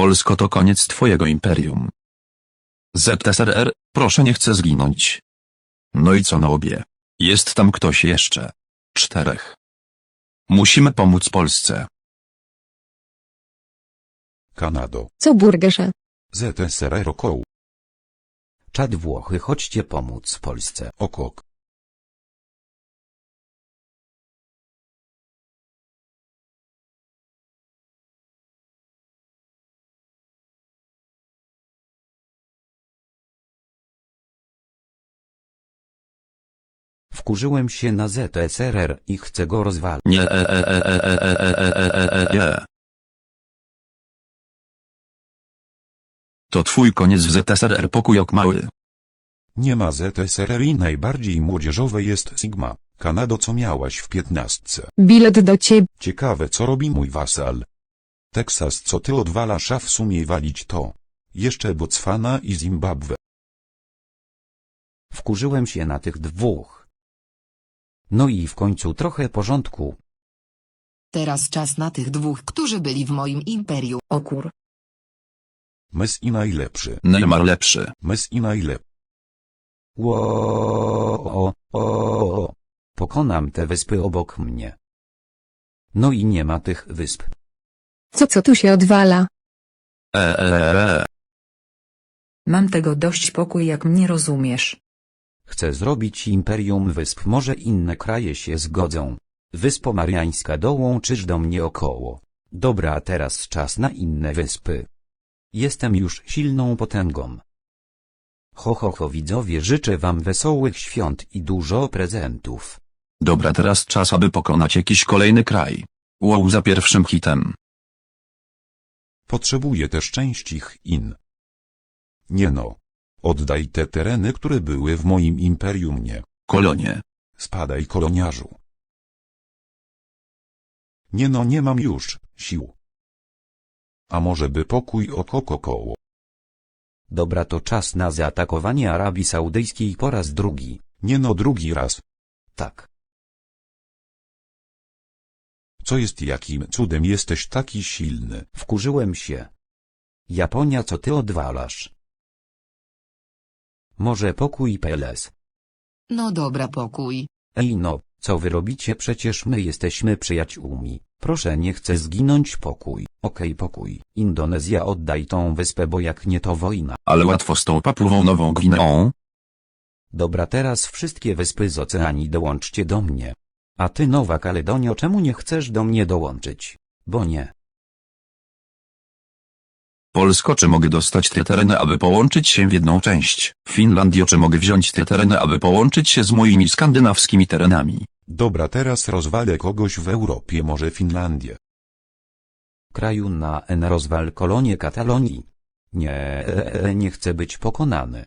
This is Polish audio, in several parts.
Polsko to koniec twojego imperium. ZSRR, proszę nie chcę zginąć. No i co na obie? Jest tam ktoś jeszcze. Czterech. Musimy pomóc Polsce. Kanado. Co burgerze? ZSRR okoł. Czad Włochy chodźcie pomóc Polsce. Okok. Wkurzyłem się na ZSRR i chcę go rozwalić. Nie, e, e, e, e, e, e, e, e, e, e, e. To twój koniec w ZSRR pokój mały. Nie ma ZSRR i najbardziej młodzieżowe jest Sigma. Kanado co miałaś w piętnastce. Bilet do ciebie. Ciekawe co robi mój wasal. Teksas co ty odwalasz a w sumie walić to. Jeszcze Botswana i Zimbabwe. Wkurzyłem się na tych dwóch. No i w końcu trochę porządku. Teraz czas na tych dwóch, którzy byli w moim imperium. O kur. Mes i najlepszy. Neymar lepszy. Mes i najlepszy. Ło, o, o, Pokonam te wyspy obok mnie. No i nie ma tych wysp. Co co tu się odwala? E, e, e, e. Mam tego dość pokój jak mnie rozumiesz. Chcę zrobić imperium wysp, może inne kraje się zgodzą. Wyspo Mariańska dołączysz do mnie około. Dobra, teraz czas na inne wyspy. Jestem już silną potęgą. Ho ho ho widzowie życzę wam wesołych świąt i dużo prezentów. Dobra teraz czas aby pokonać jakiś kolejny kraj. Wow za pierwszym hitem. Potrzebuję też części Chin. Nie no. Oddaj te tereny, które były w moim imperium nie. Kolonie. Spadaj koloniarzu. Nie no nie mam już sił. A może by pokój oko koło. Dobra to czas na zaatakowanie Arabii Saudyjskiej po raz drugi. Nie no drugi raz. Tak. Co jest jakim cudem jesteś taki silny? Wkurzyłem się. Japonia co ty odwalasz? Może pokój PLS? No dobra pokój. Ej no, co wy robicie przecież my jesteśmy przyjaciółmi. Proszę nie chcę zginąć pokój. Okej pokój. Indonezja oddaj tą wyspę bo jak nie to wojna. Ale łatwo z tą Papułą Nową Gwineą. Dobra teraz wszystkie wyspy z oceanii dołączcie do mnie. A ty Nowa Kaledonio czemu nie chcesz do mnie dołączyć? Bo nie. Polsko czy mogę dostać te tereny aby połączyć się w jedną część? Finlandio czy mogę wziąć te tereny aby połączyć się z moimi skandynawskimi terenami? Dobra teraz rozwalę kogoś w Europie może Finlandię. Kraju na N rozwal kolonie Katalonii. Nie, e, e, nie chcę być pokonany.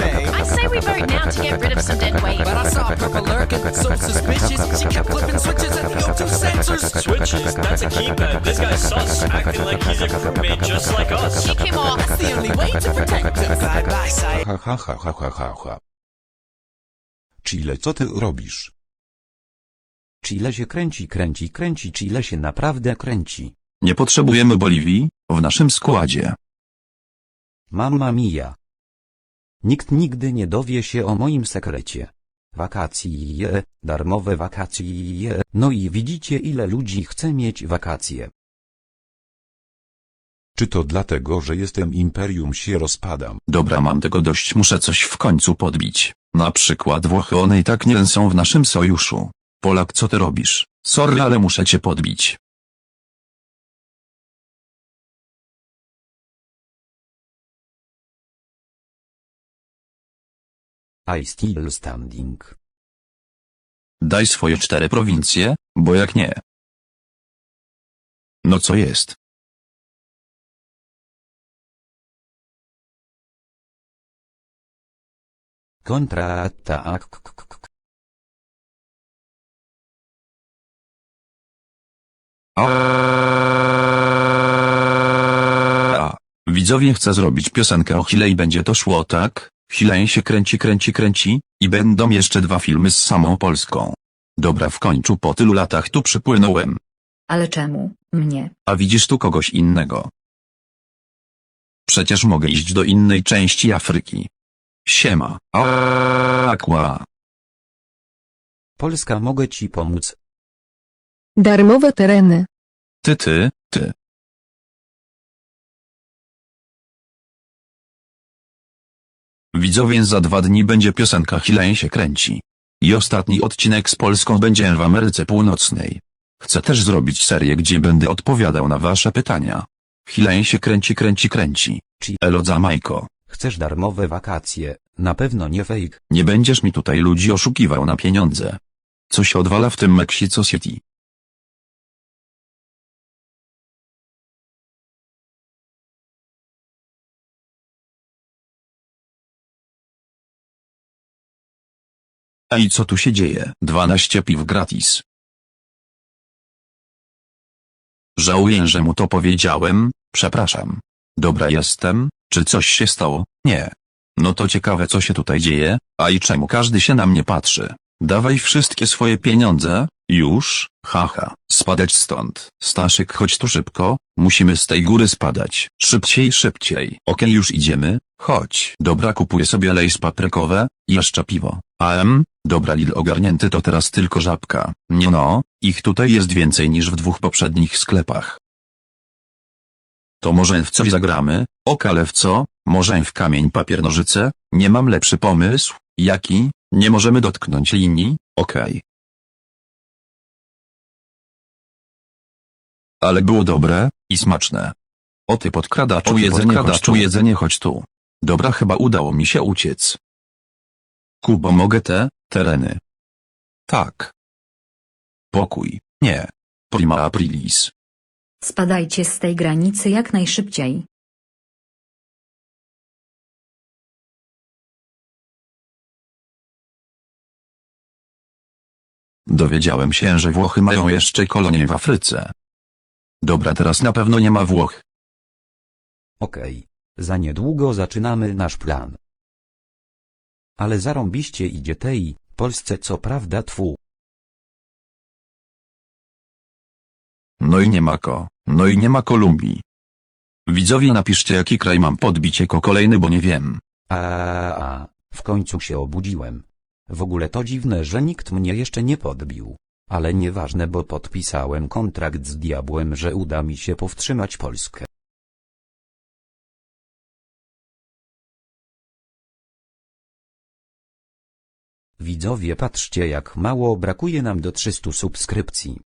get rid of some dead weight. But I saw purple lurking, so suspicious. She kept flipping switches at the O2 sensors. Switches, that's a keypad. This guy's sus, acting like he's a crewmate just like us. Kick him off. That's the only way to protect him. Side by side. Ha ha ha ha ha ha ha. Chile co ty robisz? Chile się kręci, kręci, kręci, Chile się naprawdę kręci. Nie potrzebujemy Boliwii, w naszym składzie. Mamma mia. Nikt nigdy nie dowie się o moim sekrecie. Wakacje, darmowe wakacje. No i widzicie ile ludzi chce mieć wakacje. Czy to dlatego, że jestem imperium się rozpadam? Dobra mam tego dość muszę coś w końcu podbić. Na przykład Włochy one i tak nie są w naszym sojuszu. Polak co ty robisz? Sorry ale muszę cię podbić. I still standing. Daj swoje cztery prowincje, bo jak nie. No co jest? Kontra-atak. Widzowie chcę zrobić piosenkę o Hile i będzie to szło tak, Hile się kręci kręci kręci, i będą jeszcze dwa filmy z samą Polską. Dobra w końcu po tylu latach tu przypłynąłem, Ale czemu, mnie? a widzisz tu kogoś innego. Przecież mogę iść do innej części Afryki. Siema. Aqua. Polska mogę ci pomóc. Darmowe tereny. Ty ty, ty. Widzowie za dwa dni będzie piosenka Hileń się kręci. I ostatni odcinek z Polską będzie w Ameryce Północnej. Chcę też zrobić serię gdzie będę odpowiadał na wasze pytania. Hileń się kręci kręci kręci. Ci- Elo Majko. Chcesz darmowe wakacje, na pewno nie fake. Nie będziesz mi tutaj ludzi oszukiwał na pieniądze. Co się odwala w tym Mexico City? Ej co tu się dzieje? 12 piw gratis. Żałuję, że mu to powiedziałem, przepraszam. Dobra jestem, czy coś się stało? Nie. No to ciekawe co się tutaj dzieje, a i czemu każdy się na mnie patrzy. Dawaj wszystkie swoje pieniądze, już, haha, spadać stąd. Staszyk chodź tu szybko, musimy z tej góry spadać. Szybciej, szybciej. Okej już idziemy, chodź. Dobra kupuję sobie lejs paprykowe, jeszcze piwo. AM, dobra Lil ogarnięty to teraz tylko żabka. Nie no, ich tutaj jest więcej niż w dwóch poprzednich sklepach. To może w coś zagramy, okale w co? Może w kamień papier nożyce? Nie mam lepszy pomysł, jaki? Nie możemy dotknąć linii, okej. Ale było dobre, i smaczne. O ty podkradaczu O ty jedzenie, podkradaczu. chodź tu jedzenie, chodź tu. Dobra chyba udało mi się uciec. Kubo mogę te, tereny. Tak. Pokój, nie. Prima aprilis. Spadajcie z tej granicy jak najszybciej. Dowiedziałem się, że Włochy mają jeszcze kolonie w Afryce. Dobra teraz na pewno nie ma Włoch. Okej. Za niedługo zaczynamy nasz plan. Ale zarąbiście idzie tej, Polsce co prawda twu. No i nie ma ko, no i nie ma Kolumbii. Widzowie napiszcie jaki kraj mam podbić jako kolejny bo nie wiem. A, a, w końcu się obudziłem. W ogóle to dziwne, że nikt mnie jeszcze nie podbił. Ale nieważne, bo podpisałem kontrakt z diabłem, że uda mi się powstrzymać Polskę. Widzowie patrzcie jak mało brakuje nam do 300 subskrypcji.